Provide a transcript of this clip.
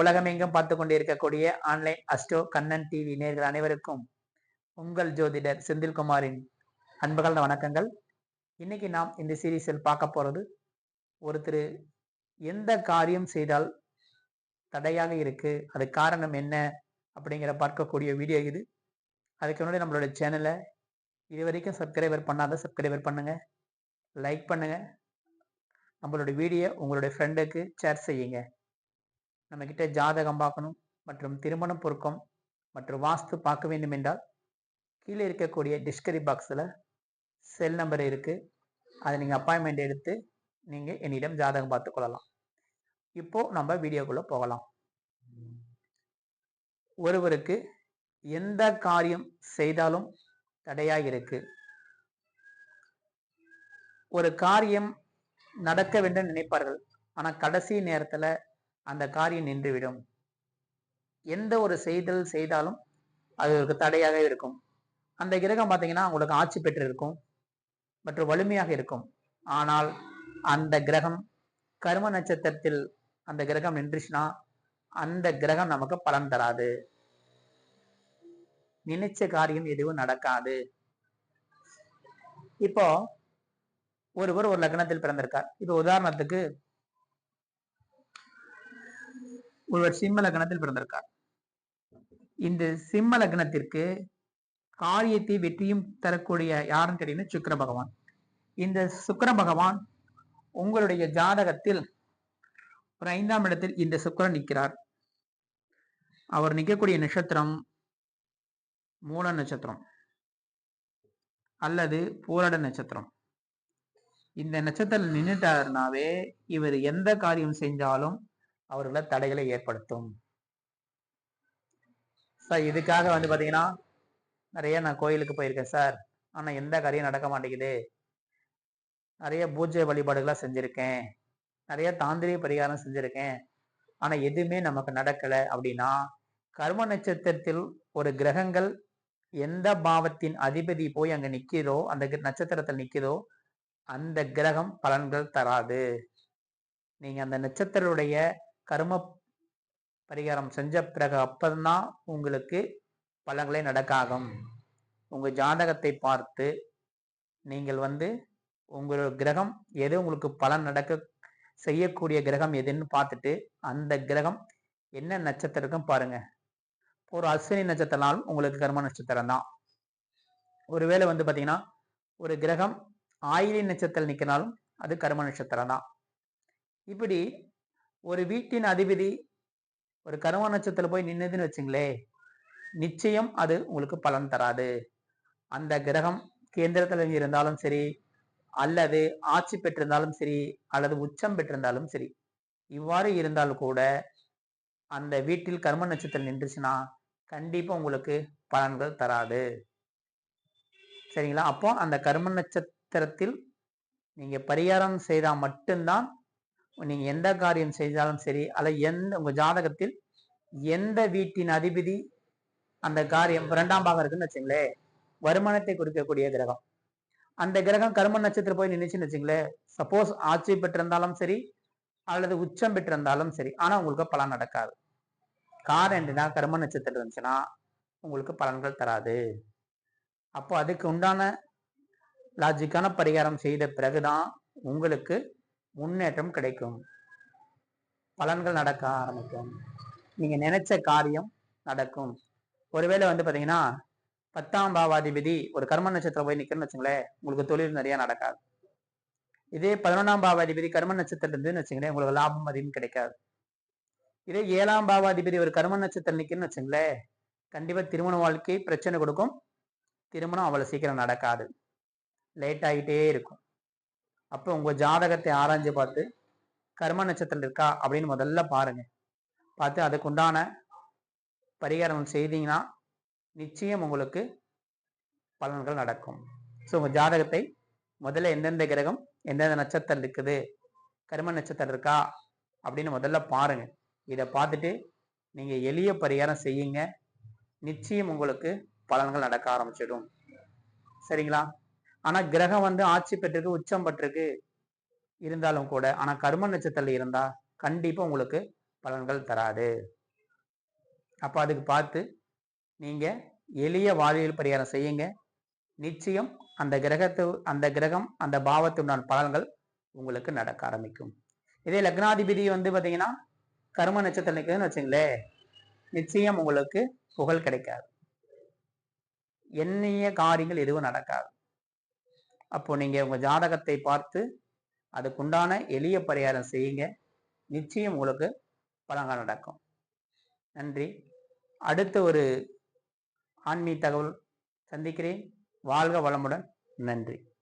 உலகமெங்கும் பார்த்து கொண்டிருக்கக்கூடிய ஆன்லைன் அஸ்டோ கண்ணன் டிவி நேர்கள் அனைவருக்கும் உங்கள் ஜோதிடர் செந்தில்குமாரின் அன்புகள் வணக்கங்கள். இன்னைக்கு நாம் இந்த சீரீஸில் பார்க்க போகிறது ஒருத்தர் எந்த காரியம் செய்தால் தடையாக இருக்கு அது காரணம் என்ன அப்படிங்கிற பார்க்கக்கூடிய வீடியோ இது. அதுக்கு முன்னாடி நம்மளோட சேனலை இது வரைக்கும் சப்ஸ்கிரைபர் பண்ணாத சப்ஸ்கிரைபர் பண்ணுங்க லைக் பண்ணுங்க. நம்மளோட வீடியோ உங்களுடைய ஃப்ரெண்டுக்கு ஷேர் செய்யுங்க. நம்மக்கிட்ட ஜாதகம் பார்க்கணும் மற்றும் திருமணம் பொருக்கம் மற்றும் வாஸ்து பார்க்க வேண்டும் என்றால் கீழே இருக்கக்கூடிய டிஸ்கரி பாக்ஸில் செல் நம்பர் இருக்குது அதை நீங்கள் அப்பாயின்மெண்ட் எடுத்து நீங்கள் என்னிடம் ஜாதகம் பார்த்து கொள்ளலாம். இப்போது நம்ம வீடியோக்குள்ளே போகலாம். ஒருவருக்கு எந்த காரியம் செய்தாலும் தடையாக இருக்குது ஒரு காரியம் நடக்க வேண்டும் நினைப்பார்கள். ஆனால் கடைசி நேரத்தில் அந்த காரியம் நின்றுவிடும். எந்த ஒரு செய்தல் செய்தாலும் அது ஒரு தடையாக இருக்கும். அந்த கிரகம் பார்த்தீங்கன்னா உங்களுக்கு ஆட்சி பெற்று இருக்கும் மற்றும் வலிமையாக இருக்கும். ஆனால் அந்த கிரகம் கர்ம நட்சத்திரத்தில் அந்த கிரகம் நின்றுச்சுன்னா அந்த கிரகம் நமக்கு பலன் தராது. நினைச்ச காரியம் எதுவும் நடக்காது. இப்போ ஒருவர் ஒரு லக்னத்தில் பிறந்திருக்கார். இப்போ உதாரணத்துக்கு ஒருவர் சிம்ம லக்னத்தில் பிறந்திருக்கார். இந்த சிம்ம லக்னத்திற்கு காரியத்தை வெற்றியும் தரக்கூடிய யாருன்னு தெரியும் சுக்கர பகவான். இந்த சுக்கர பகவான் உங்களுடைய ஜாதகத்தில் ஒரு ஐந்தாம் இடத்தில் இந்த சுக்கரன் நிற்கிறார். அவர் நிற்கக்கூடிய நட்சத்திரம் மூல நட்சத்திரம் அல்லது பூரட நட்சத்திரம். இந்த நட்சத்திரம் நின்றுட்டாருனாவே இவர் எந்த காரியம் செஞ்சாலும் அவர்களை தடைகளை ஏற்படுத்தும். சார் இதுக்காக வந்து பார்த்தீங்கன்னா நிறைய நான் கோயிலுக்கு போயிருக்கேன் சார் ஆனால் எந்த காரியம் நடக்க மாட்டேங்குது. நிறைய பூஜை வழிபாடுகளாக செஞ்சுருக்கேன். நிறைய தாந்திரிக பரிகாரம் செஞ்சுருக்கேன். ஆனால் எதுவுமே நமக்கு நடக்கலை அப்படின்னா கர்ம நட்சத்திரத்தில் ஒரு கிரகங்கள் எந்த பாவத்தின் அதிபதி போய் அங்கே நிற்கிறதோ அந்த நட்சத்திரத்தில் நிற்கிறதோ அந்த கிரகம் பலன்கள் தராது. நீங்கள் அந்த நட்சத்திரருடைய கர்ம பரிகாரம் செஞ்ச பிறகு அப்பதான் உங்களுக்கு பலன்களை நடக்காகும் உங்கள் ஜாதகத்தை பார்த்து நீங்கள் வந்து உங்களோட கிரகம் எது உங்களுக்கு பலன் நடக்க செய்யக்கூடிய கிரகம் எதுன்னு பார்த்துட்டு அந்த கிரகம் என்ன நட்சத்திரம் பாருங்க. ஒரு அஸ்வினி நட்சத்திரனாலும் உங்களுக்கு கர்ம நட்சத்திரம் தான். ஒருவேளை வந்து பார்த்தீங்கன்னா ஒரு கிரகம் ஆயிலி நட்சத்திரம் நிற்கினாலும் அது கர்ம நட்சத்திரம் தான். இப்படி ஒரு வீட்டின் அதிபதி ஒரு கரும நட்சத்திரத்தில் போய் நின்றுதுன்னு வச்சுங்களே நிச்சயம் அது உங்களுக்கு பலன் தராது. அந்த கிரகம் கேந்திரத்தில் இருந்தாலும் சரி அல்லது ஆட்சி பெற்றிருந்தாலும் சரி அல்லது உச்சம் பெற்றிருந்தாலும் சரி இவ்வாறு இருந்தாலும் கூட அந்த வீட்டில் கர்ம நட்சத்திரம் நின்றுச்சுன்னா கண்டிப்பாக உங்களுக்கு பலன்கள் தராது. சரிங்களா? அப்போ அந்த கர்ம நட்சத்திரத்தில் நீங்கள் பரிகாரம் செய்தால் மட்டும்தான் நீங்கள் எந்த காரியம் செய்தாலும் சரி அல்ல எந்த உங்கள் ஜாதகத்தில் எந்த வீட்டின் அதிபதி அந்த காரியம் இரண்டாம் பாகம் இருக்குன்னு வச்சுங்களேன் வருமானத்தை கொடுக்கக்கூடிய கிரகம். அந்த கிரகம் கரும நட்சத்திரம் போய் நின்றுச்சுன்னு வச்சுங்களேன் சப்போஸ் ஆட்சி பெற்றிருந்தாலும் சரி அல்லது உச்சம் பெற்றிருந்தாலும் சரி ஆனால் உங்களுக்கு பலன் நடக்காது. காரணம் என்னன்னா கரும நட்சத்திரம் இருந்துச்சுன்னா உங்களுக்கு பலன்கள் தராது. அப்போ அதுக்கு உண்டான லாஜிக்கான பரிகாரம் செய்த பிறகுதான் உங்களுக்கு முன்னேற்றம் கிடைக்கும். பலன்கள் நடக்க ஆரம்பிக்கும். நீங்க நினைச்ச காரியம் நடக்கும். ஒருவேளை வந்து பாத்தீங்கன்னா பத்தாம் பாவாதிபதி ஒரு கர்ம நட்சத்திரம் போய் நிற்கணும்னு வச்சுங்களேன் உங்களுக்கு தொழில் நிறைய நடக்காது. இதே பதினொன்றாம் பாவாதிபதி கர்ம நட்சத்திரம் இருந்துன்னு வச்சுங்களேன் உங்களுக்கு லாபம் அதிகம் கிடைக்காது. இதே ஏழாம் பாவாதிபதி ஒரு கர்ம நட்சத்திரம் நிற்கணும்னு வச்சுங்களேன் கண்டிப்பா திருமண வாழ்க்கை பிரச்சனை கொடுக்கும். திருமணம் அவ்வளவு சீக்கிரம் நடக்காது. லேட் ஆகிட்டே இருக்கும். அப்போ உங்கள் ஜாதகத்தை ஆராய்ஞ்சு பார்த்து கர்ம நட்சத்திரம் இருக்கா அப்படின்னு முதல்ல பாருங்க. பார்த்து அதுக்குண்டான பரிகாரம் செய்தீங்கன்னா நிச்சயம் உங்களுக்கு பலன்கள் நடக்கும். ஸோ உங்கள் ஜாதகத்தை முதல்ல எந்தெந்த கிரகம் எந்தெந்த நட்சத்திரம் இருக்குது கர்ம நட்சத்திரம் இருக்கா அப்படின்னு முதல்ல பாருங்க. இதை பார்த்துட்டு நீங்கள் எளிய பரிகாரம் செய்யுங்க. நிச்சயம் உங்களுக்கு பலன்கள் நடக்க ஆரம்பிச்சிடும். சரிங்களா? ஆனா கிரகம் வந்து ஆட்சி பெற்றிருக்கு உச்சம் பெற்றிருக்கு இருந்தாலும் கூட ஆனா கர்ம நட்சத்திரத்துல இருந்தா கண்டிப்பா உங்களுக்கு பலன்கள் தராது. அப்போ அதுக்கு பார்த்து நீங்கள் எளிய வாழ்வியல் பரிகாரம் செய்யுங்க. நிச்சயம் அந்த கிரகத்து அந்த கிரகம் அந்த பாவத்துடன் பலன்கள் உங்களுக்கு நடக்க ஆரம்பிக்கும். இதே லக்னாதிபதி வந்து பார்த்தீங்கன்னா கர்ம நட்சத்திரம் நிற்குதுன்னு வச்சுங்களேன் நிச்சயம் உங்களுக்கு புகழ் கிடைக்காது. எண்ணிய காரியங்கள் எதுவும் நடக்காது. அப்போ நீங்கள் உங்கள் ஜாதகத்தை பார்த்து அதுக்குண்டான எளிய பரிகாரம் செய்யுங்க. நிச்சயம் உங்களுக்கு பலங்கள் நடக்கும். நன்றி. அடுத்த ஒரு ஆன்மீக தகவல் சந்திக்கிறேன். வாழ்க வளமுடன். நன்றி.